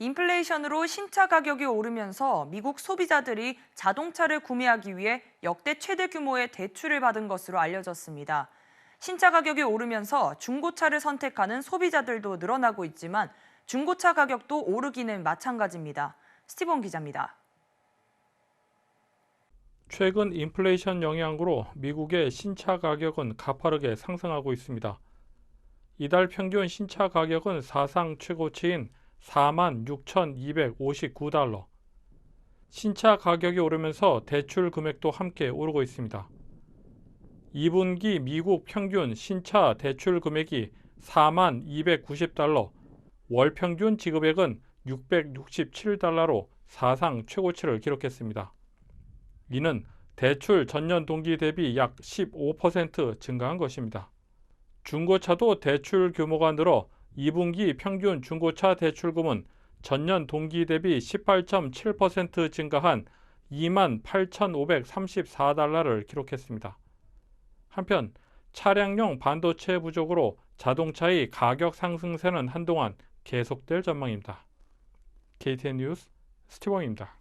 인플레이션으로 신차 가격이 오르면서 미국 소비자들이 자동차를 구매하기 위해 역대 최대 규모의 대출을 받은 것으로 알려졌습니다. 신차 가격이 오르면서 중고차를 선택하는 소비자들도 늘어나고 있지만 중고차 가격도 오르기는 마찬가지입니다. 스티븐 기자입니다. 최근 인플레이션 영향으로 미국의 신차 가격은 가파르게 상승하고 있습니다. 이달 평균 신차 가격은 사상 최고치인 4만 6,259달러. 신차 가격이 오르면서 대출 금액도 함께 오르고 있습니다. 2분기 미국 평균 신차 대출 금액이 4만 290달러, 월 평균 지급액은 667달러로 사상 최고치를 기록했습니다. 이는 대출 전년 동기 대비 약 15% 증가한 것입니다. 중고차도 대출 규모가 늘어 2분기 평균 중고차 대출금은 전년 동기 대비 18.7% 증가한 2만 8,534달러를 기록했습니다. 한편 차량용 반도체 부족으로 자동차의 가격 상승세는 한동안 계속될 전망입니다. KTN 뉴스 스티븐입니다.